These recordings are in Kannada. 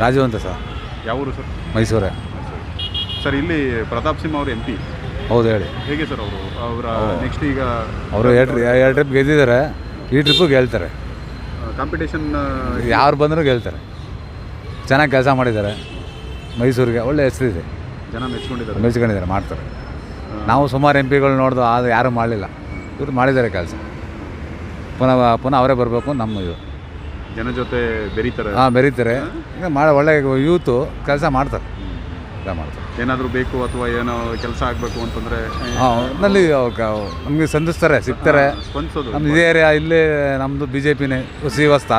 ರಾಜು ಅಂತ ಸರ್. ಯಾವ ಊರು ಸರ್? ಮೈಸೂರೇ. ಸರ್ ಇಲ್ಲಿ ಪ್ರತಾಪ್ ಸಿಂಹ ಅವರು ಎಂ ಪಿ ಹೌದು ಹೇಳಿ. ಹೇಗೆ ಸರ್ ಅವರು? ಅವರ ನೆಕ್ಸ್ಟ್ ಈಗ ಅವರು ಎರಡು ಎರಡು ಟ್ರಿಪ್ ಗೆದ್ದಿದ್ದಾರೆ. ಈ ಟ್ರಿಪ್ಪು ಗೆಲ್ತಾರೆ. ಕಾಂಪಿಟೇಷನ್ ಯಾರು ಬಂದರೂ ಗೆಲ್ತಾರೆ. ಚೆನ್ನಾಗಿ ಕೆಲಸ ಮಾಡಿದ್ದಾರೆ. ಮೈಸೂರಿಗೆ ಒಳ್ಳೆ ಹೆಸರಿದೆ ಜನ ಮೆಚ್ಕೊಂಡಿದ್ದಾರೆ. ಮೆಚ್ಕೊಂಡಿದ್ದಾರೆ ಮಾಡ್ತಾರೆ. ನಾವು ಸುಮಾರು ಎಂ ಪಿಗಳು ನೋಡ್ದು ಅದು ಯಾರೂ ಮಾಡಲಿಲ್ಲ. ಇವರು ಮಾಡಿದ್ದಾರೆ ಕೆಲಸ. ಪುನಃ ಪುನಃ ಅವರೇ ಬರಬೇಕು ನಮ್ಮ ಇದು. ಜನ ಜೊತೆ ಬೆರೀತಾರೆ. ಹಾಂ ಬೆರೀತಾರೆ. ಮಾಡ ಮಾಡಿ ಒಳ್ಳೆ ಯೂತು ಕೆಲಸ ಮಾಡ್ತಾರೆ. ಕೆಲಸ ಮಾಡ್ತಾರೆ. ಏನಾದರೂ ಬೇಕು ಅಥವಾ ಏನೋ ಕೆಲಸ ಆಗಬೇಕು ಅಂತಂದರೆ ಹಾಂ ನಲ್ಲಿ ನಮಗೆ ಸಂಧಿಸ್ತಾರೆ ಸಿಗ್ತಾರೆ. ಸ್ಪಂದಿಸೋದು. ನಮ್ಮ ಇದೇ ಏರಿಯಾ ಇಲ್ಲೇ ನಮ್ಮದು ಬಿ ಜೆ ಪಿನೇ ಶ್ರೀವಸ್ತ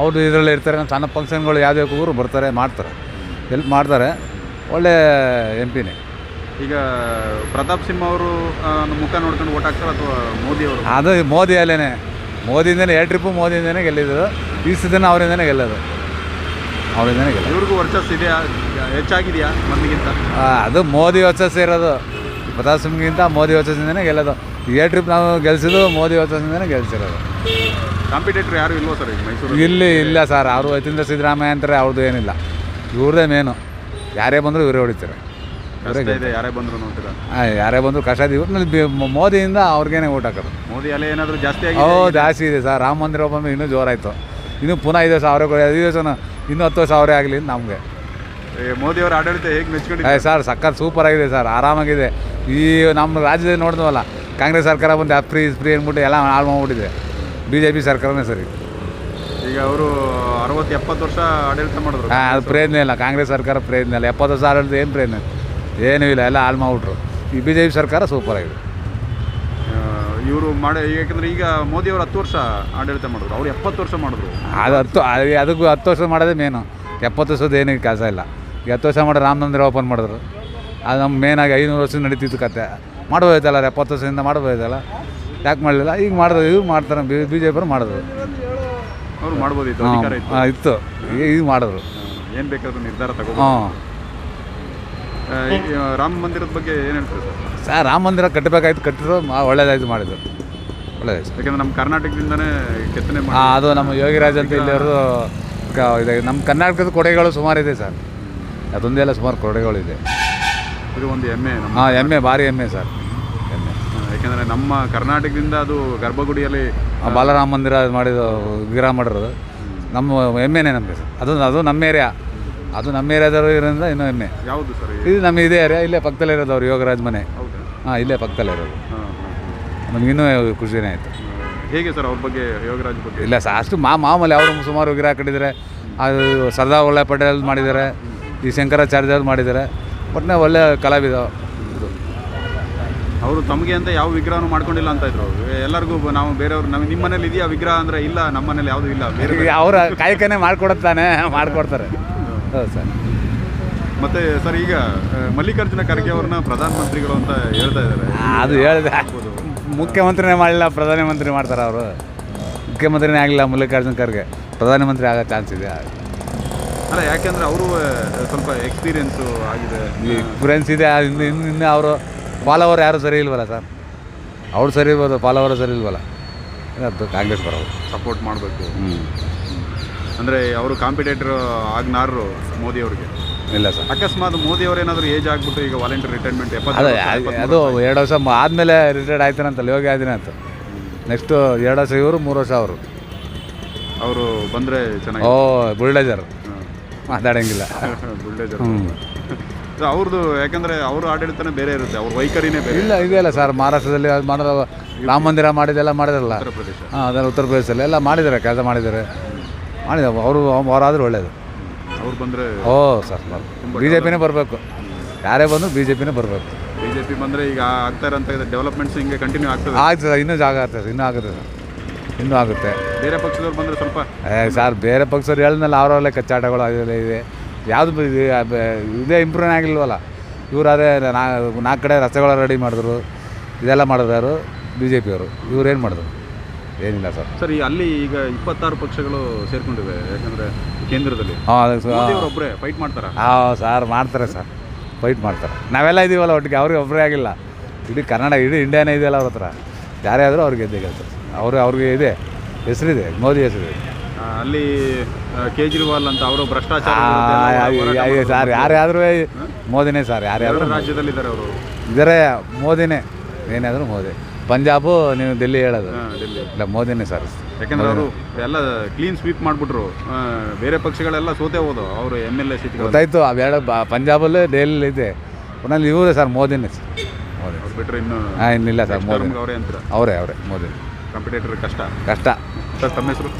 ಅವರು ಇದರಲ್ಲಿ ಇರ್ತಾರೆ ನಮ್ಮ ಸಣ್ಣ ಫಂಕ್ಷನ್ಗಳು ಯಾವುದೇ ಊರು ಬರ್ತಾರೆ ಮಾಡ್ತಾರೆ. ಹೆಲ್ಪ್ ಮಾಡ್ತಾರೆ. ಒಳ್ಳೆ ಎಂ ಪಿನೇ ಈಗ ಪ್ರತಾಪ್ ಸಿಂಹ ಅವರು ಮುಖ ನೋಡ್ಕೊಂಡು ಓಟ್ ಹಾಕ್ತಾರೆ ಅಥವಾ ಮೋದಿ ಅವರು? ಅದು ಮೋದಿ ಅಲ್ಲೇನೆ. ಮೋದಿಯಿಂದನೇ ಎರಡು ಟ್ರಿಪ್ಪು ಮೋದಿಯಿಂದನೇ ಗೆಲ್ಲಿದ್ದು ಈ ಸದನ ಅವರಿಂದನೇ ಗೆಲ್ಲೋದು. ಅವರಿಂದನೇ ಗೆಲ್ಲ ಇವ್ರಿಗೂ ವರ್ಚಸ್ ಇದೆಯಾ? ಹೆಚ್ಚಾಗಿದೆಯಾ ಮೊದಲಿಗಿಂತ ಅದು ಮೋದಿ ವರ್ಚಸ್ ಇರೋದು. ಪ್ರತಾಪ್ ಸಿಂಗ್ಗಿಂತ ಮೋದಿ ವರ್ಚಸ್ಸಿಂದನೇ ಗೆಲ್ಲೋದು. ಈ ಟ್ರಿಪ್ ನಾವು ಗೆಲ್ಸಿದ್ದು ಮೋದಿ ವರ್ಚಸ್ಸಿಂದನೇ ಗೆಲ್ಸಿರೋದು. ಕಾಂಪಿಟೇಟರ್ ಯಾರು ಇಲ್ವೋ ಸರ್ ಮೈಸೂರು ಇಲ್ಲಿ ಇಲ್ಲ ಸರ್. ಅವರು ಯತೀಂದ್ರ ಸಿದ್ದರಾಮಯ್ಯ ಅಂತಾರೆ ಅವ್ರದ್ದು ಏನಿಲ್ಲ. ಇವ್ರದೇ ಮೇನು ಯಾರೇ ಬಂದರೂ ಇವರೇ ಹೊಡಿತಾರೆ. ಕಷ್ಟ ಇದೆ ಯಾರೇ ಬಂದ್ರು ನೋಡ್ತೀರಾ? ಯಾರೇ ಬಂದ್ರು ಕಷ್ಟ ಇದೆ. ಮೋದಿಯಿಂದ ಅವ್ರಿಗೇನೆ ಓಟ್ ಹಾಕೋದು. ಮೋದಿ ಅಲೆ ಏನಾದರೂ ಜಾಸ್ತಿ ಓ ಜಾಸ್ತಿ ಇದೆ ಸರ್. ರಾಮ ಮಂದಿರ ಒಬ್ಬಮ್ಮೆ ಇನ್ನೂ ಜೋರಾಯಿತು. ಇನ್ನೂ ಪುನಃ ಇದೆ ಸಾವಿರ ಐದು ದಿವಸ ಇನ್ನೂ ಹತ್ತು ಸಾವಿರ ಆಗಲಿ ನಮಗೆ. ಮೋದಿ ಅವರ ಆಡಳಿತ ಹೇಗೆ ಮೆಚ್ಕೊಂಡಿದ್ದಾರೆ? ಸರ್ ಸಕ್ಕತ್ ಸೂಪರ್ ಆಗಿದೆ ಸರ್. ಆರಾಮಾಗಿದೆ. ಈ ನಮ್ಮ ರಾಜ್ಯದಲ್ಲಿ ನೋಡಿದ್ವಲ್ಲ ಕಾಂಗ್ರೆಸ್ ಸರ್ಕಾರ ಬಂದು ಫ್ರೀ ಫ್ರೀ ಅಂದ್ಬಿಟ್ಟು ಎಲ್ಲ ಹಾಳು ಮಾಡ್ಬಿಟ್ಟಿದೆ. ಬಿ ಜೆ ಪಿ ಸರ್ಕಾರನೇ ಸರಿ. ಈಗ ಅವರು ಅರವತ್ತು ಎಪ್ಪತ್ತು ವರ್ಷ ಆಡಳಿತ ಮಾಡಿದ್ರು. ಹಾಂ ಅದು ಪ್ರಯತ್ನ ಇಲ್ಲ. ಕಾಂಗ್ರೆಸ್ ಸರ್ಕಾರ ಪ್ರಯತ್ನ ಇಲ್ಲ. ಎಪ್ಪತ್ತು ವರ್ಷ ಆಡಳಿತ ಏನು ಪ್ರಯತ್ನ ಏನೂ ಇಲ್ಲ ಎಲ್ಲ ಹಾಳು ಮಾಡ್ಬಿಟ್ರು ಈ ಬಿ ಜೆ ಪಿ ಸರ್ಕಾರ ಸೂಪರ್ ಆಗಿದೆ. ಇವರು ಮಾಡಿ ಯಾಕಂದ್ರೆ ಈಗ ಮೋದಿ ಅವರು ಹತ್ತು ವರ್ಷ ಆಡಳಿತ ಮಾಡಿದ್ರು ಅವ್ರು ಎಪ್ಪತ್ತು ವರ್ಷ ಮಾಡಿದ್ರು. ಅದು ಹತ್ತು ಅದು ಅದಕ್ಕೂ ಹತ್ತು ವರ್ಷ ಮಾಡೋದೇ ಮೇನು ಎಪ್ಪತ್ತು ವರ್ಷದ ಏನು ಕೆಲಸ ಇಲ್ಲ. ಈಗ ಹತ್ತು ವರ್ಷ ಮಾಡಿ ರಾಮ ಮಂದಿರ ಓಪನ್ ಮಾಡಿದ್ರು. ಅದು ನಮ್ಮ ಮೇನಾಗಿ ಐನೂರು ವರ್ಷ ನಡೀತಿತ್ತು ಕತೆ. ಮಾಡ್ಬೋದಲ್ಲ ಅವ್ರು ಎಪ್ಪತ್ತು ವರ್ಷದಿಂದ ಮಾಡ್ಬೋದಲ್ಲ ಯಾಕೆ ಮಾಡಲಿಲ್ಲ? ಈಗ ಮಾಡಿದ್ರು ಇದು ಮಾಡ್ತಾರೆ ಬಿ ಬಿ ಜೆ ಪಿಯವರು ಮಾಡಿದ್ರು. ಅವ್ರು ಮಾಡ್ಬೋದಿತ್ತು ಅಧಿಕಾರ ಇತ್ತು. ಹಾಂ, ಇತ್ತು. ಈಗ ಇದು ಮಾಡಿದ್ರು. ಏನು ಬೇಕಾದ್ರೂ ನಿರ್ಧಾರ ತಗೋ ಹಾಂ. ರಾಮ ಮಂದಿರದ ಬಗ್ಗೆ ಏನು ಹೇಳ್ತೀರಿ ಸರ್? ಸರ್ ರಾಮ ಮಂದಿರ ಕಟ್ಟಬೇಕಾಯ್ತು ಕಟ್ಟಿದ್ರು ಒಳ್ಳೇದಾಯ್ತು ಮಾಡಿದ್ರು. ಒಳ್ಳೇದಾಯ್ತು ಯಾಕಂದ್ರೆ ನಮ್ಮ ಕರ್ನಾಟಕದಿಂದನೇ ಕೆತ್ತನೆ ಹಾಂ ಅದು ನಮ್ಮ ಯೋಗಿರಾಜ್ ಅಂತ ಇಲ್ಲಿಯವರು ಇದೆ ನಮ್ಮ ಕರ್ನಾಟಕದ ಕೊಡೆಗಳು ಸುಮಾರು ಇದೆ ಸರ್. ಅದೊಂದೇ ಎಲ್ಲ ಸುಮಾರು ಕೊಡೆಗಳಿದೆ ಇದು ಒಂದು ಹೆಮ್ಮೆ ಹಾಂ ಎಮ್ಮೆ ಭಾರಿ ಎಮ್ಮೆ ಸರ್. ಎಮ್ಮೆ ಯಾಕೆಂದರೆ ನಮ್ಮ ಕರ್ನಾಟಕದಿಂದ ಅದು ಗರ್ಭಗುಡಿಯಲ್ಲಿ ಬಾಲರಾಮ ಮಂದಿರ ಮಾಡಿದ ವಿಗ್ರಹ ಮಾಡಿರೋದು. ನಮ್ಮ ಎಮ್ಮೆನೇ ನಮಗೆ ಸರ್. ಅದು ಅದು ನಮ್ಮ ಏರಿಯಾ ಅದು ನಮ್ಮ ಏರಿಯಾದವರು ಇರೋದ್ರಿಂದ ಇನ್ನೂ ಎಮ್ಮೆ. ಯಾವುದು ಸರ್ ಇದು ನಮ್ಮ ಇದೇ ಏರಿಯಾ ಇಲ್ಲೇ ಪಕ್ಕದಲ್ಲೇ ಇರೋದು ಅವ್ರು ಯೋಗರಾಜ್ ಮನೆ. ಹೌದಾ? ಹಾಂ ಇಲ್ಲೇ ಪಕ್ಕದಲ್ಲೇ ಇರೋದು. ಹಾಂ ನಮಗಿನ್ನೂ ಖುಷಿನೇ ಆಯಿತು. ಹೇಗೆ ಸರ್ ಅವ್ರ ಬಗ್ಗೆ ಯೋಗರಾಜ್ ಬಗ್ಗೆ? ಇಲ್ಲ ಸರ್ ಅಷ್ಟು ಮಾ ಮಾಮೂಲಿ ಅವರು ಸುಮಾರು ವಿಗ್ರಹ ಕಟ್ಟಿದ್ದಾರೆ. ಅದು ಸರ್ದಾರ್ ಒಳ್ಳೆ ಪಟೇಲ್ ಮಾಡಿದ್ದಾರೆ. ಈ ಶಂಕರಾಚಾರ್ಯ ಮಾಡಿದ್ದಾರೆ. ಒಟ್ಟಿನ ಒಳ್ಳೆ ಕಲಾವಿದ ಇದು ಅವರು ತಮಗೆ ಅಂತ ಯಾವ ವಿಗ್ರಹನೂ ಮಾಡ್ಕೊಂಡಿಲ್ಲ ಅಂತ ಇದ್ರು. ಎಲ್ಲರಿಗೂ ಬ- ನಾವು ಬೇರೆಯವ್ರು ನಮ್ಮ ನಿಮ್ಮ ಮನೇಲಿ ಇದೆಯಾ ವಿಗ್ರಹ ಅಂದ್ರೆ ಇಲ್ಲ ನಮ್ಮ ಮನೇಲಿ ಯಾವುದೂ ಇಲ್ಲ. ಬೇರೆ ಈಗ ಅವರ ಕಾಯಕನೇ ಮಾಡ್ಕೊಡುತ್ತಾನೆ ಮಾಡ್ಕೊಡ್ತಾರೆ. ಹೌದು ಸರ್. ಮತ್ತೆ ಸರ್ ಈಗ ಮಲ್ಲಿಕಾರ್ಜುನ ಖರ್ಗೆ ಅವ್ರನ್ನ ಪ್ರಧಾನಮಂತ್ರಿಗಳು ಅಂತ ಹೇಳ್ತಾ ಇದ್ದಾರೆ. ಅದು ಹೇಳಿದೆ. ಮುಖ್ಯಮಂತ್ರಿನೇ ಮಾಡಲಿಲ್ಲ ಪ್ರಧಾನಮಂತ್ರಿ ಮಾಡ್ತಾರೆ ಅವರು. ಮುಖ್ಯಮಂತ್ರಿನೇ ಆಗಲಿಲ್ಲ ಮಲ್ಲಿಕಾರ್ಜುನ ಖರ್ಗೆ. ಪ್ರಧಾನಮಂತ್ರಿ ಆಗೋ ಚಾನ್ಸ್ ಇದೆ. ಅಲ್ಲ ಯಾಕೆಂದ್ರೆ ಅವರು ಸ್ವಲ್ಪ ಎಕ್ಸ್ಪೀರಿಯನ್ಸು ಆಗಿದೆ. ಫ್ರೆಂಡ್ಸ್ ಇದೆ ಇನ್ನು ಇನ್ನು ಇನ್ನು ಅವರು ಫಾಲೋವರ್ ಯಾರು ಸರಿ ಇಲ್ವಲ್ಲ ಸರ್? ಅವ್ರು ಸರಿ ಇರ್ಬೋದು ಫಾಲೋವರ್ ಸರಿ ಇಲ್ವಲ್ಲ? ಅದು ಕಾಂಗ್ರೆಸ್ ಬರೋದು. ಸಪೋರ್ಟ್ ಮಾಡಬೇಕು. ಹ್ಞೂ ಅಂದರೆ ಅವರು ಕಾಂಪಿಟೇಟರ್ ಆಗ್ನಾರರು ಮೋದಿ ಅವರಿಗೆ. ಇಲ್ಲ ಸರ್. ಅಕಸ್ಮಾತ್ ಮೋದಿ ಅವರೇನಾದರೂ ಏನಾದರೂ ಏಜ್ ಆಗ್ಬಿಟ್ಟು ಈಗ ವಾಲಂಟಿಯರ್ ರಿಟೈರ್ಮೆಂಟ್ ಅದು ಅದು ಎರಡು ವರ್ಷ ಆದಮೇಲೆ ರಿಟೈರ್ಡ್ ಆಯ್ತಾನಂತಲ್ಲ ಯೋಗಿ ಆದಿನಂತ ನೆಕ್ಸ್ಟು ಎರಡು ವರ್ಷ ಇವರು ಮೂರು ವರ್ಷ ಅವರು. ಅವರು ಬಂದರೆ ಚೆನ್ನಾಗಿ ಓ ಬುಲ್ಡೇಜರ್ ಮಾತಾಡಂಗಿಲ್ಲ. ಬುಲ್ಡೇಜರ್ ಹ್ಞೂ ಅವ್ರದ್ದು ಯಾಕಂದ್ರೆ ಅವರು ಆಡಳಿತನೇ ಬೇರೆ ಇರುತ್ತೆ ಅವ್ರ ವೈಖರಿನೇ ಬೇರೆ ಇಲ್ಲ ಇದೆಯಲ್ಲ ಸರ್ ಮಹಾರಾಷ್ಟ್ರದಲ್ಲಿ ಅದು ಮಾಡೋದು ರಾಮ ಮಂದಿರ ಮಾಡಿದೆಲ್ಲ ಮಾಡಿದಾರಲ್ಲ? ಉತ್ತರ ಪ್ರದೇಶ. ಹಾಂ ಅದೆಲ್ಲ ಉತ್ತರ ಪ್ರದೇಶದಲ್ಲಿ ಎಲ್ಲ ಮಾಡಿದ್ದಾರೆ ಕೆಲಸ ಮಾಡಿದ್ದಾರೆ. ಮಾಡಿದ. ಅವರು ಅವರಾದರೂ ಒಳ್ಳೆಯದು ಅವ್ರು ಬಂದರೆ ಓ ಸರ್ ಬಿ ಜೆ ಪಿನೇ ಬರಬೇಕು. ಯಾರೇ ಬಂದರೂ ಬಿ ಜೆ ಪಿನೇ ಬರಬೇಕು. ಬಿ ಜೆ ಪಿ ಬಂದರೆ ಈಗ ಆಗ್ತಾ ಇರೋಂಥ ಡೆವಲಪ್ಮೆಂಟ್ಸ್ ಹಿಂಗೆ ಕಂಟಿನ್ಯೂ ಆಗ್ತದೆ. ಆಯ್ತು ಸರ್ ಇನ್ನೂ ಜಾಗ ಆಗ್ತದೆ ಸರ್ ಇನ್ನೂ ಆಗುತ್ತೆ ಸರ್. ಇನ್ನೂ ಆಗುತ್ತೆ. ಬೇರೆ ಪಕ್ಷದವ್ರು ಬಂದರೆ ಸ್ವಲ್ಪ ಏ ಸರ್ ಬೇರೆ ಪಕ್ಷದವ್ರು ಹೇಳಿದ್ನಲ್ಲ ಅವರವಲ್ಲೇ ಕಚ್ಚಾಟಗಳು ಅದೆಲ್ಲ ಇದೆ ಯಾವುದು ಇದೇ ಇಂಪ್ರೂವ್ ಆಗಿಲ್ವಲ್ಲ? ಇವ್ರು ಅದೇ ನಾಲ್ಕು ಕಡೆ ರಸ್ತೆಗಳ ರೆಡಿ ಮಾಡಿದ್ರು. ಇದೆಲ್ಲ ಮಾಡಿದ್ರು ಬಿ ಜೆ ಪಿಯವರು ಇವ್ರು ಏನು ಮಾಡಿದ್ರು? ಏನಿಲ್ಲ ಸರ್. ಸರ್ ಈ ಅಲ್ಲಿ ಈಗ ಇಪ್ಪತ್ತಾರು ಪಕ್ಷಗಳು ಸೇರ್ಕೊಂಡಿವೆ ಯಾಕಂದ್ರೆ ಕೇಂದ್ರದಲ್ಲಿ. ಹಾಂ ಒಬ್ಬರೇ ಫೈಟ್ ಮಾಡ್ತಾರ? ಹಾಂ ಸರ್ ಮಾಡ್ತಾರೆ ಸರ್ ಫೈಟ್ ಮಾಡ್ತಾರೆ. ನಾವೆಲ್ಲ ಇದ್ದೀವಲ್ಲ ಒಟ್ಟಿಗೆ ಅವ್ರಿಗೆ ಒಬ್ಬರೇ ಆಗಿಲ್ಲ. ಇಡೀ ಕನ್ನಡ ಇಡೀ ಇಂಡಿಯಾನೇ ಇದೆಯಲ್ಲ ಅವ್ರ ಹತ್ರ ಯಾರೇ ಆದರೂ ಅವ್ರಿಗೆ ಗೆದ್ದೇ ಗೆಲ್ತಾರೆ. ಅವರು ಅವ್ರಿಗೆ ಇದೆ ಹೆಸರಿದೆ ಮೋದಿ ಹೆಸರಿದೆ. ಅಲ್ಲಿ ಕೇಜ್ರಿವಾಲ್ ಅಂತ ಅವರು ಭ್ರಷ್ಟಾಚಾರ ಸರ್ ಯಾರ್ಯಾದ್ರೂ ಮೋದಿನೇ ಸರ್ ಯಾರ್ಯಾರು ರಾಜ್ಯದಲ್ಲಿ ಇದ್ದಾರೆ ಅವರು? ಇದ್ದಾರೆ ಮೋದಿನೇ ಏನಾದರೂ ಮೋದಿ. ಪಂಜಾಬು ನೀವು ದೆಲ್ಲಿ ಹೇಳೋದು. ಡೆಲ್ಲಿ ಇಲ್ಲ ಮೋದಿನೇ ಸರ್ ಯಾಕಂದ್ರೆ ಅವರು ಎಲ್ಲ ಕ್ಲೀನ್ ಸ್ವೀಪ್ ಮಾಡಿಬಿಟ್ರು. ಬೇರೆ ಪಕ್ಷಗಳೆಲ್ಲ ಸೋತೆ ಹೋದು ಅವರು ಎಂ ಎಲ್ ಎ ಸೀಟ್ ಗೊತ್ತಾಯ್ತು ಅವೆರಡು ಪಂಜಾಬಲ್ಲೇ ಡೆಲ್ಲಿ ಇದೆ. ಒನಲ್ಲಿ ಇವರೇ ಸರ್ ಮೋದಿನೇ ಸರ್. ಮೋದಿ ಅವ್ರು ಬಿಟ್ರೆ ಇನ್ನು ಹಾಂ ಇನ್ನಿಲ್ಲ ಸರ್ ಮೋದಿ ಅವರೇ ಅಂತ ಅವರೇ ಅವರೇ ಮೋದಿ ಕಾಂಪಿಟೇಟರ್ ಕಷ್ಟ. ಕಷ್ಟ. ಸರ್ ತಮ್ಮ ಹೆಸರು?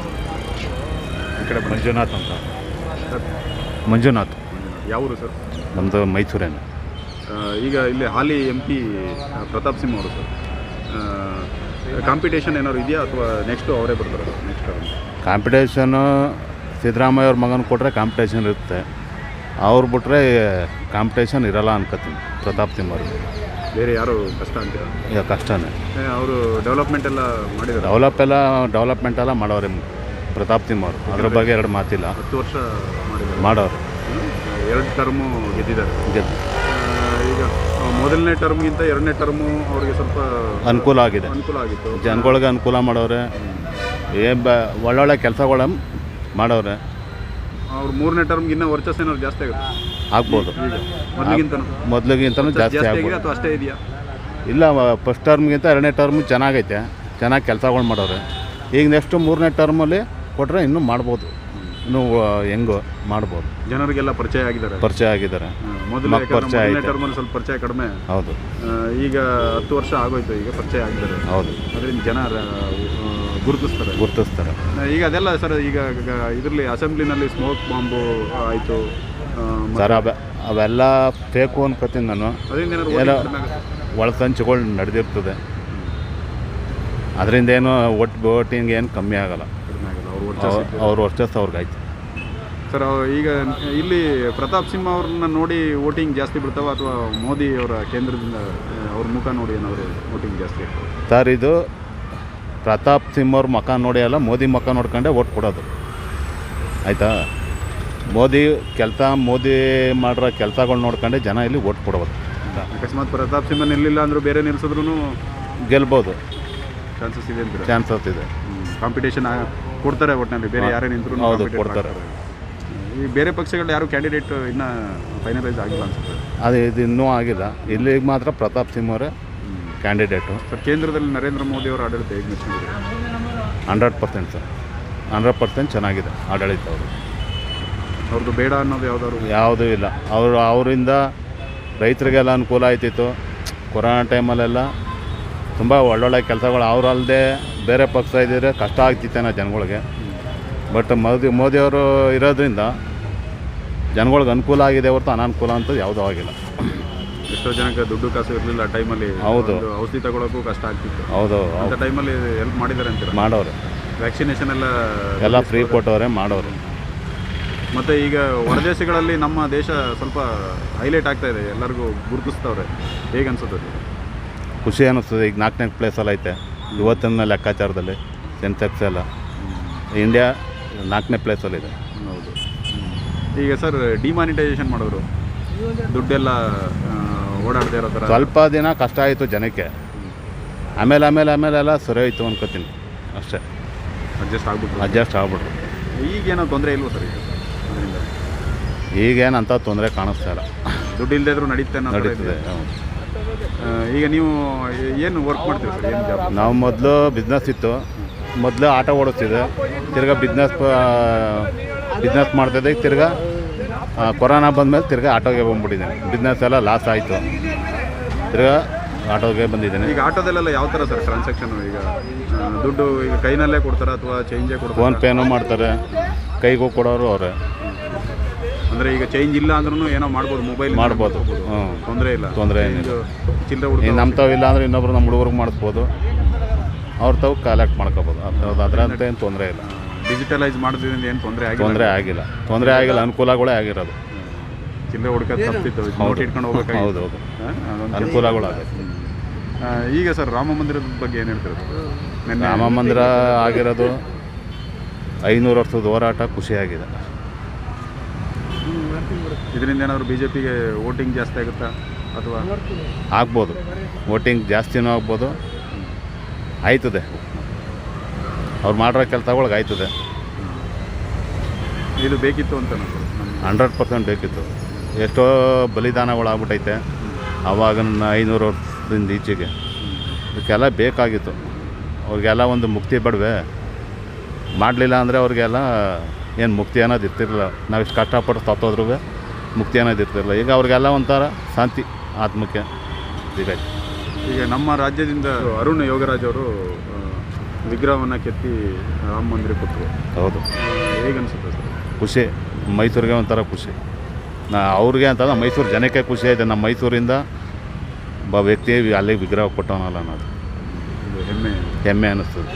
ಈ ಕಡೆ ಮಂಜುನಾಥ್ ಅಂತ. ಸರ್. ಮಂಜುನಾಥ್. ಯಾವರು ಸರ್? ನಮ್ಮದು ಮೈಸೂರೇನು. ಈಗ ಇಲ್ಲಿ ಹಾಲಿ ಎಂ ಪಿ ಪ್ರತಾಪ್ ಸಿಂಹ ಅವರು ಸರ್. ಕಾಂಪಿಟೇಷನ್ ಏನಾದ್ರು ಇದೆಯಾ ಅಥವಾ ನೆಕ್ಸ್ಟು ಅವರೇ ಬರ್ತಾರೆ? ನೆಕ್ಸ್ಟ್ ಕಾಂಪಿಟೇಷನು ಸಿದ್ದರಾಮಯ್ಯ ಅವ್ರ ಮಗನ ಕೊಟ್ಟರೆ ಕಾಂಪಿಟೇಷನ್ ಇರುತ್ತೆ. ಅವ್ರು ಬಿಟ್ಟರೆ ಕಾಂಪಿಟೇಷನ್ ಇರಲ್ಲ ಅನ್ಕೋತೀನಿ ಪ್ರತಾಪ್ ಸಿಂಹ ಅವ್ರಿಗೆ ಬೇರೆ ಯಾರು ಕಷ್ಟ ಅಂತೀರಾ? ಈಗ ಕಷ್ಟನೇ. ಅವರು ಡೆವಲಪ್ಮೆಂಟ್ ಎಲ್ಲ ಮಾಡಿದ್ರು. ಡೆವಲಪ್ ಎಲ್ಲ ಡೆವಲಪ್ಮೆಂಟ್ ಎಲ್ಲ ಮಾಡೋರೆ ಪ್ರತಾಪ್ ಅವರು ಅದ್ರ ಬಗ್ಗೆ ಎರಡು ಮಾತಿಲ್ಲ. ಹತ್ತು ವರ್ಷ ಮಾಡಿದ್ದಾರೆ ಮಾಡೋರು. ಎರಡು ಟರ್ಮು ಗೆದ್ದಿದ್ದಾರೆ. ಗೆದ್ದು ಮೊದಲನೇ ಟರ್ಮ್ಗಿಂತ ಎರಡನೇ ಟರ್ಮು ಅವರಿಗೆ ಸ್ವಲ್ಪ ಅನುಕೂಲ ಆಗಿದೆ. ಅನುಕೂಲ ಆಗಿತ್ತು. ಜನಗಳಿಗೆ ಅನುಕೂಲ ಮಾಡೋರೆ. ಏ ಬ ಒಳ್ಳೊಳ್ಳೆ ಕೆಲಸಗಳ ಮಾಡೋರೆ. ಅವ್ರು ಮೂರನೇ ಟರ್ಮ್ಗೆ ಇನ್ನೂ ವರ್ಚಸ್ ಏನಾದ್ರು ಜಾಸ್ತಿ ಆಗುತ್ತೆ? ಆಗ್ಬೋದು. ಮೊದಲಿಗಿಂತ ಮೊದಲಿಗಿಂತನೂ. ಜಾಸ್ತಿ ಆಗಿದೆ ಅಥವಾ ಅಷ್ಟೇ ಇದೆಯಾ? ಇಲ್ಲ ಫಸ್ಟ್ ಟರ್ಮ್ಗಿಂತ ಎರಡನೇ ಟರ್ಮ್ ಚೆನ್ನಾಗೈತೆ. ಚೆನ್ನಾಗಿ ಕೆಲಸಗಳು ಮಾಡೋರೆ. ಈಗ ನೆಕ್ಸ್ಟು ಮೂರನೇ ಟರ್ಮಲ್ಲಿ ಕೊಟ್ಟರೆ ಇನ್ನೂ ಮಾಡ್ಬೋದು. ಇನ್ನೂ ಹೆಂಗೋ ಮಾಡ್ಬೋದು. ಜನರಿಗೆಲ್ಲ ಪರಿಚಯ ಆಗಿದ್ದಾರೆ. ಪರಿಚಯ ಆಗಿದ್ದಾರೆ. ಮೊದಲು ಪರಿಚಯ ಮೊದಲನೇ. ಟರ್ಮಲ್ಲಿ ಸ್ವಲ್ಪ ಪರಿಚಯ ಕಡಿಮೆ. ಹೌದು. ಆ, ಈಗ ಹತ್ತು ವರ್ಷ ಆಗೋಯ್ತು ಈಗ ಪರಿಚಯ ಆಗಿದ್ದಾರೆ. ಹೌದು. ಅದರಿಂದ ಜನ ಆ, ಗುರುತಿಸ್ತಾರೆ. ಗುರುತಿಸ್ತಾರೆ. ಆ, ಈಗ ಅದೆಲ್ಲ ಸರ್ ಈಗ ಇದರಲ್ಲಿ ಅಸೆಂಬ್ಲಿನಲ್ಲಿ ಸ್ಮೋಕ್ ಬಾಂಬು ಆಯಿತು ಸರ್ ಅವ ಅವೆಲ್ಲ ಫೇಕು ಅನ್ಕೋತೀನಿ ನಾನು ಅದರಿಂದ ಏನಾದ್ರು ಏನೋ voting ಕಡಿಮೆ ಆಗುತ್ತೆ? ಒಳಸಂಚುಗಳು ನಡೆದಿರ್ತದೆ. ಅದರಿಂದ ಏನು ಒಟ್ಟು ಬೋಟಿಂಗ್ ಏನು ಕಮ್ಮಿ ಆಗಲ್ಲ. ಅವ್ರು ವರ್ಚಸ್ ಅವ್ರಿಗಾಯ್ತು. ಸರ್ ಅವ್- ಈಗ ಇಲ್ಲಿ ಪ್ರತಾಪ್ ಸಿಂಹ ಅವ್ರನ್ನ ನೋಡಿ ವೋಟಿಂಗ್ ಜಾಸ್ತಿ ಬಿಡ್ತಾವ ಅಥವಾ ಮೋದಿ ಅವರ ಕೇಂದ್ರದಿಂದ ಅವ್ರ ಮುಖ ನೋಡಿ ಏನಾದರೂ ವೋಟಿಂಗ್ ಜಾಸ್ತಿ ಸರ್ ಇದು ಪ್ರತಾಪ್ ಸಿಂಹ ಅವ್ರ ಮುಖ ನೋಡಿ ಅಲ್ಲ ಮೋದಿ ಮುಖ ನೋಡ್ಕೊಂಡೆ ಓಟ್ ಕೊಡೋದು. ಆಯಿತಾ? ಮೋದಿ ಕೆಲಸ ಮೋದಿ ಮಾಡಿರೋ ಕೆಲಸಗಳು ನೋಡ್ಕೊಂಡೆ ಜನ ಇಲ್ಲಿ ಓಟ್ ಕೊಡೋದು. ಅಕಸ್ಮಾತ್ ಪ್ರತಾಪ್ ಸಿಂಹ ನಿಲ್ಲಿಲ್ಲ ಅಂದರೂ ಬೇರೆ ನಿಲ್ಲಿಸಿದ್ರು ಗೆಲ್ಬೋದು. ಚಾನ್ಸಸ್ ಇದೆ ಚಾನ್ಸಸ್ ಇದೆ. ಕಾಂಪಿಟೇಷನ್ ಕೊಡ್ತಾರೆ ಒಟ್ಟಿನಲ್ಲಿ ಬೇರೆ ಯಾರೇ ನಿಂತರು ಹೌದು, ಕೊಡ್ತಾರೆ. ಈ ಬೇರೆ ಪಕ್ಷಗಳು ಯಾರು ಕ್ಯಾಂಡಿಡೇಟ್ ಇನ್ನೂ ಫೈನಲೈಸ್ ಆಗಿಲ್ಲ ಅನ್ಸುತ್ತೆ. ಅದು ಇದು ಇನ್ನೂ ಆಗಿಲ್ಲ. ಇಲ್ಲಿಗೆ ಮಾತ್ರ ಪ್ರತಾಪ್ ಸಿಂಹ ಅವರೇ ಕ್ಯಾಂಡಿಡೇಟು ಸರ್ ಕೇಂದ್ರದಲ್ಲಿ ನರೇಂದ್ರ ಮೋದಿ ಅವರ ಆಡಳಿತ ಹೇಗೆ ಮೆಚ್ಚಿದೆ hundred percent sir. Hundred percent ಚೆನ್ನಾಗಿದೆ ಆಡಳಿತ ಅವರು. ಅವ್ರದ್ದು ಬೇಡ ಅನ್ನೋದು ಯಾವ್ದಾದ್ರು? ಯಾವುದೂ ಇಲ್ಲ. ಅವರು ಅವರಿಂದ ರೈತರಿಗೆಲ್ಲ ಅನುಕೂಲ ಆಯ್ತಿತ್ತು. ಕೊರೋನಾ ಟೈಮಲ್ಲೆಲ್ಲ ತುಂಬ ಒಳ್ಳೊಳ್ಳೆ ಕೆಲಸಗಳು ಅವರಲ್ಲದೆ ಬೇರೆ ಪಕ್ಷ ಇದ್ದರೆ ಕಷ್ಟ ಆಗ್ತಿತ್ತೇನೋ ಜನಗಳಿಗೆ. ಬಟ್ ಮೋದಿ ಮೋದಿಯವರು ಇರೋದ್ರಿಂದ ಜನಗಳಿಗೆ ಅನುಕೂಲ ಆಗಿದೆ ಹೊರತು ಅನಾನುಕೂಲ ಅಂತ ಯಾವುದೂ ಆಗಿಲ್ಲ. ಎಷ್ಟೋ ಜನಕ್ಕೆ ದುಡ್ಡು ಕಾಸು ಇರಲಿಲ್ಲ ಟೈಮಲ್ಲಿ ಹೌದು. ಔಷಧಿ ತಗೊಳಕ್ಕೂ ಕಷ್ಟ ಆಗ್ತಿತ್ತು. ಹೌದು ಆ ಟೈಮಲ್ಲಿ ಹೆಲ್ಪ್ ಮಾಡಿದ್ದಾರೆ ಅಂತ ಮಾಡೋರು. ವ್ಯಾಕ್ಸಿನೇಷನ್ ಎಲ್ಲ ಎಲ್ಲ ಫ್ರೀ ಕೊಟ್ಟವ್ರೆ ಮಾಡೋರು. ಮತ್ತು ಈಗ ಹೊರದೇಶಗಳಲ್ಲಿ ನಮ್ಮ ದೇಶ ಸ್ವಲ್ಪ ಹೈಲೈಟ್ ಆಗ್ತಾ ಇದೆ. ಎಲ್ಲರಿಗೂ ಗುರುತಿಸ್ತವ್ರೆ. ಹೇಗೆ ಅನಿಸುತ್ತೆ? ಖುಷಿ ಅನ್ನಿಸ್ತದೆ ಈಗ ನಾಲ್ಕನೇ ಪ್ಲೇಸಲ್ಲಿ ಐತೆ. ಇವತ್ತಿನ ಲೆಕ್ಕಾಚಾರದಲ್ಲಿ ಸೆನ್ಸೆಕ್ಸ್ ಎಲ್ಲ ಇಂಡಿಯಾ ನಾಲ್ಕನೇ ಪ್ಲೇಸಲ್ಲಿದೆ ಹೌದು. ಈಗ ಸರ್ ಡಿಮಾನಿಟೈಸೇಷನ್ ಮಾಡಿದ್ರು ದುಡ್ಡೆಲ್ಲ ಓಡಾಡ್ದೇ ಇರೋ ಥರ. ಸ್ವಲ್ಪ ದಿನ ಕಷ್ಟ ಆಯಿತು ಜನಕ್ಕೆ. ಆಮೇಲೆ ಆಮೇಲೆ ಆಮೇಲೆ ಎಲ್ಲ ಸರಿ ಆಯಿತು ಅನ್ಕೋತೀನಿ. ಅಷ್ಟೇ. ಅಡ್ಜಸ್ಟ್ ಆಗ್ಬಿಟ್ರು. ಅಡ್ಜಸ್ಟ್ ಆಗ್ಬಿಟ್ರು. ಈಗೇನೋ ತೊಂದರೆ ಇಲ್ವೋ ಸರ್ ಈಗ? ಅದರಿಂದ ಈಗೇನು ಅಂಥ ತೊಂದರೆ ಕಾಣಿಸ್ತಾ ಇಲ್ಲ. ದುಡ್ಡು ಇಲ್ಲದೆ ಇದ್ರೂ ನಡೀತೇನೆ ನಡೀತದೆ ಈಗ ನೀವು ಏನು ವರ್ಕ್ ಮಾಡ್ತೀವಿ ಸರ್? ಏನು ಜಾಬ್ ನಾವು ಮೊದಲು ಬಿಸ್ನೆಸ್ ಇತ್ತು. ಮೊದಲು ಆಟೋ ಓಡಿಸ್ತಿದ್ದೆ. ತಿರ್ಗಾ ಬಿಸ್ನೆಸ್ ಬಿಸ್ನೆಸ್ ಮಾಡ್ತಿದ್ದೆ. ಈಗ ತಿರ್ಗಾ ಕೊರೋನಾ ಬಂದಮೇಲೆ ತಿರ್ಗಾ ಆಟೋಗೆ ಬಂದ್ಬಿಟ್ಟಿದ್ದೀನಿ. ಬಿಸ್ನೆಸ್ ಎಲ್ಲ ಲಾಸ್ ಆಯಿತು. ತಿರ್ಗಾ ಆಟೋಗೆ ಬಂದಿದ್ದೀನಿ. ಈಗ ಆಟೋದಲ್ಲೆಲ್ಲ ಯಾವ ಥರ ಸರ್ ಟ್ರಾನ್ಸಾಕ್ಷನ್ ಈಗ ದುಡ್ಡು ಈಗ ಕೈನಲ್ಲೇ ಕೊಡ್ತಾರೆ ಅಥವಾ ಚೇಂಜೇ ಕೊಡ್ತಾರೆ? ಫೋನ್ಪೇನೂ ಮಾಡ್ತಾರೆ. ಕೈಗೂ ಕೊಡೋರು ಅವರೇ. ಅಂದರೆ ಈಗ ಚೇಂಜ್ ಇಲ್ಲ ಅಂದ್ರೂ ಏನೋ ಮಾಡ್ಬೋದು ಮೊಬೈಲ್ ಮಾಡ್ಬೋದು. ಹ್ಞೂ ತೊಂದರೆ ಇಲ್ಲ. ತೊಂದರೆ ಏನಿಲ್ಲ. ಚಿಲ್ಲರೆ ಹುಡುಗ ನಮ್ಮ ತಾವು ಇಲ್ಲ ಅಂದ್ರೆ ಇನ್ನೊಬ್ರು ನಮ್ಮ ಹುಡುಗರಿಗೆ ಮಾಡಿಸ್ಬೋದು ಅವ್ರ ತಾವು ಕಲೆಕ್ಟ್ ಮಾಡ್ಕೋಬೋದು. ಅದ್ರ ಅದರಂತ ಏನು ತೊಂದರೆ ಇಲ್ಲ. ಡಿಜಿಟಲೈಸ್ ಮಾಡೋದ್ರಿಂದ ಏನು ತೊಂದರೆ ಆಗಿಲ್ಲ ತೊಂದರೆ ಆಗಿಲ್ಲ. ತೊಂದರೆ ಆಗಿಲ್ಲ ಅನುಕೂಲಗಳೇ ಆಗಿರೋದು. ಚಿಲ್ಲರೆ ಹುಡುಕ ತಪ್ಪಿತ್ತು ನೋಟ್ ಇಟ್ಕೊಂಡು ಹೋಗ್ಬೇಕು ಹೌದು ಹೌದು? ಅದೊಂದು ಈಗ ಸರ್ ರಾಮ ಮಂದಿರದ ಬಗ್ಗೆ ಏನು ಹೇಳ್ತಾರೆ ನಿನ್ನೆ ರಾಮ ಮಂದಿರ ಆಗಿರೋದು ಐನೂರು ವರ್ಷದ ಹೋರಾಟ ಖುಷಿಯಾಗಿದೆ. ಇದರಿಂದ ಏನಾದರೂ ಬಿ ಜೆ ಪಿಗೆ ವೋಟಿಂಗ್ ಜಾಸ್ತಿ ಆಗುತ್ತಾ ಅಥವಾ? ಆಗ್ಬೋದು. ವೋಟಿಂಗ್ ಜಾಸ್ತಿನೂ ಆಗ್ಬೋದು. ಆಯ್ತದೆ. ಅವ್ರು ಮಾಡಿರೋ ಕೆಲಸಗಳ್ಗೆ ಆಯ್ತದೆ. ಇದು ಬೇಕಿತ್ತು ಅಂತ. ಹಂಡ್ರೆಡ್ ಪರ್ಸೆಂಟ್ ಬೇಕಿತ್ತು. ಎಷ್ಟೋ ಬಲಿದಾನಗಳಾಗ್ಬಿಟ್ಟೈತೆ. ಆವಾಗ ನನ್ನ ಐನೂರು ವರ್ಷದಿಂದ ಈಚೆಗೆ. ಇದಕ್ಕೆಲ್ಲ ಬೇಕಾಗಿತ್ತು. ಅವ್ರಿಗೆಲ್ಲ ಒಂದು ಮುಕ್ತಿ ಬಡವೆ. ಮಾಡಲಿಲ್ಲ ಅಂದರೆ ಅವ್ರಿಗೆಲ್ಲ ಏನು ಮುಕ್ತಿ ಅನ್ನೋದು ಇರ್ತಿರಲಿಲ್ಲ. ನಾವು ಇಷ್ಟು ಕಷ್ಟಪಟ್ಟು ಸತ್ತೋದ್ರೂ ಮುಕ್ತಿ ಅನ್ನೋದು ಇರ್ತಿರಲಿಲ್ಲ ಈಗ ಅವ್ರಿಗೆಲ್ಲ ಒಂಥರ ಶಾಂತಿ ಆತ್ಮಕ್ಕೆ ಸಿಗೈತೆ ಈಗ ನಮ್ಮ ರಾಜ್ಯದಿಂದ ಅರುಣ್ ಯೋಗರಾಜ್ ಅವರು ವಿಗ್ರಹವನ್ನು ಕೆತ್ತಿ ರಾಮ ಮಂದಿರ ಕೊಟ್ಟರು ಹೌದು. ಹೇಗೆ ಅನಿಸುತ್ತೆ ಸರ್? ಖುಷಿ ಮೈಸೂರಿಗೆ ಒಂಥರ ಖುಷಿ. ನಾ ಅವ್ರಿಗೆ ಅಂತಂದ್ರೆ ಮೈಸೂರು ಜನಕ್ಕೆ ಖುಷಿ ಆಯಿತು. ನಮ್ಮ ಮೈಸೂರಿಂದ ಒಬ್ಬ ವ್ಯಕ್ತಿ ಅಲ್ಲಿಗೆ ವಿಗ್ರಹ ಕೊಟ್ಟವನಲ್ಲ ಅನ್ನೋದು. ಇದು ಹೆಮ್ಮೆ. ಹೆಮ್ಮೆ ಅನ್ನಿಸ್ತದೆ.